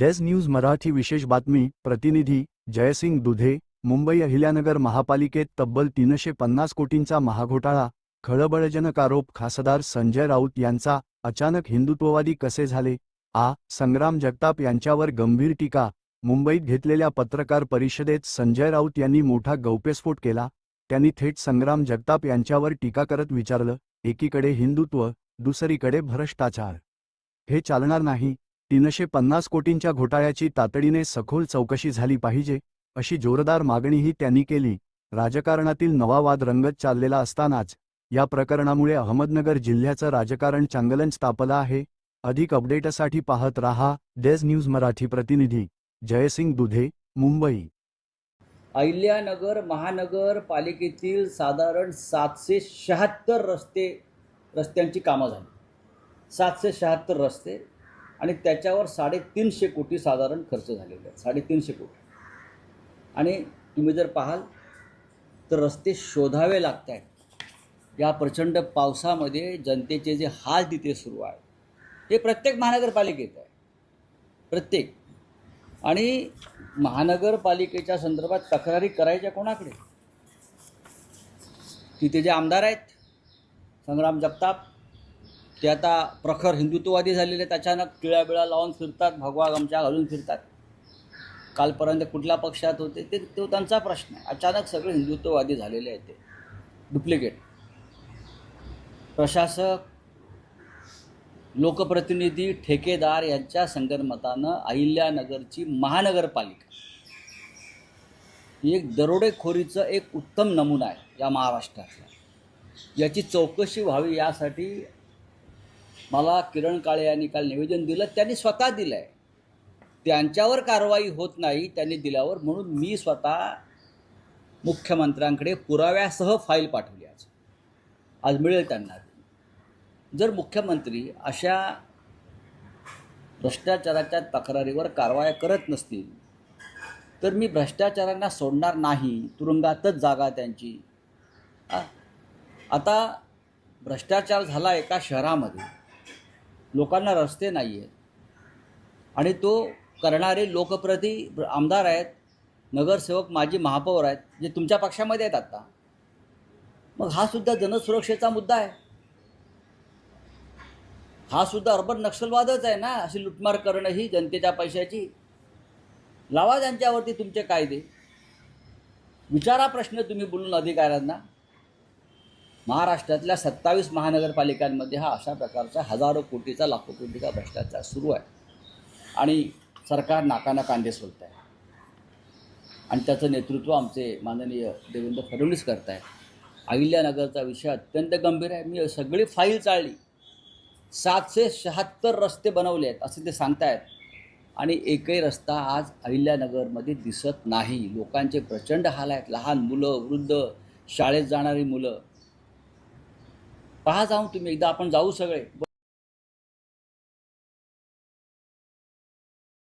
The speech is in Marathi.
डेझ न्यूज मराठी विशेष बातमी प्रतिनिधी जयसिंग दुधे मुंबई अहिल्यानगर महापालिकेत तब्बल तीनशे पन्नास कोटींचा महाघोटाळा खळबळजनक आरोप खासदार संजय राऊत यांचा अचानक हिंदुत्ववादी कसे झाले? आ. संग्राम जगताप यांच्यावर गंभीर टीका मुंबईत घेतलेल्या पत्रकार परिषदेत संजय राऊत यांनी मोठा गौप्यस्फोट केला त्यांनी थेट संग्राम जगताप यांच्यावर टीका करत विचारलं एकीकडे हिंदुत्व दुसरीकडे भ्रष्टाचार. हे चालणार नाही तीनशे पन्नास कोटींच्या घोटाळ्याची तातडीने सखोल चौकशी झाली पाहिजे अशी जोरदार मागणीही त्यांनी केली. राजकारणातील नवा वाद रंगत चाललेला असतानाच या प्रकरणामुळे अहमदनगर जिल्ह्याचं राजकारण चांगलंच तापलं आहे. अधिक अपडेटसाठी पाहत रहा डेज न्यूज मराठी प्रतिनिधी जयसिंग दुधे मुंबई. अहिल्यानगर महानगरपालिकेतील साधारण सातशे शहात्तर रस्ते रस्त्यांची कामं झाली. सातशे शहात्तर रस्ते आणि त्याच्यावर साडेतीनशे कोटी साधारण खर्च झालेले आहेत. साडेतीनशे कोटी. आणि तुम्ही जर पाहाल तर रस्ते शोधावे लागत आहेत या प्रचंड पावसामध्ये जनतेचे जे हाल तिथे सुरू आहे हे प्रत्येक महानगरपालिकेत आहे. प्रत्येक. आणि महानगरपालिकेच्या संदर्भात तक्रारी करायच्या कोणाकडे? तिथे जे आमदार आहेत संग्राम जगताप ते आता प्रखर हिंदुत्ववादी झालेले आहेत अचानक टिळ्याबिळा लावून फिरतात भगवा गमच्या घालून फिरतात. कालपर्यंत कुठल्या पक्षात होते ते तो त्यांचा प्रश्न आहे. अचानक सगळे हिंदुत्ववादी झालेले आहेत ते. डुप्लिकेट प्रशासक लोकप्रतिनिधी ठेकेदार यांच्या संगनमतानं अहिल्यानगरची महानगरपालिका. ही एक दरोडेखोरीचं एक उत्तम नमुना आहे या महाराष्ट्रातला. याची चौकशी व्हावी यासाठी मला किरण काळे यांनी काल निवेदन दिलं त्यांनी स्वतः दिलं आहे त्यांच्यावर कारवाई होत नाही त्यांनी दिल्यावर म्हणून मी स्वतः मुख्यमंत्र्यांकडे पुराव्यासह फाईल पाठवली आज. आज मिळेल त्यांना. जर मुख्यमंत्री अशा भ्रष्टाचाराच्या तक्रारीवर कारवाया करत नसतील तर मी भ्रष्टाचारांना सोडणार नाही तुरुंगातच जागा त्यांची. आता भ्रष्टाचार झाला एका शहरामध्ये. लोकांना रस्ते नाही आहेत आणि तो करणारे लोकप्रती आमदार आहेत नगरसेवक माजी महापौर आहेत जे तुमच्या पक्षामध्ये आहेत आत्ता मग हा सुद्धा जनसुरक्षेचा मुद्दा आहे. हा सुद्धा अर्बन नक्षलवादच आहे ना अशी लुटमार करणं ही जनतेच्या पैशाची. लावा त्यांच्यावरती तुमचे कायदे. विचारा प्रश्न तुम्ही बोलून अधिकाऱ्यांना. महाराष्ट्रातल्या सत्तावीस महानगरपालिकांमध्ये हा अशा प्रकारचा हजारो कोटीचा लाखो कोटीचा भ्रष्टाचार सुरू आहे. आणि सरकार नाकाना कांदे सोलत आहे आणि त्याचं नेतृत्व आमचे माननीय देवेंद्र फडणवीस करत आहे अहिल्यानगरचा विषय अत्यंत गंभीर आहे. मी सगळी फाईल चाळली सातशे शहात्तर रस्ते बनवले आहेत असे ते सांगतायत. आणि एकही रस्ता आज अहिल्यानगरमध्ये दिसत नाही. लोकांचे प्रचंड हाल आहेत. लहान मुलं वृद्ध शाळेत जाणारी मुलं पहा जाऊन तुम्ही एकदा आपण जाऊ सगळे.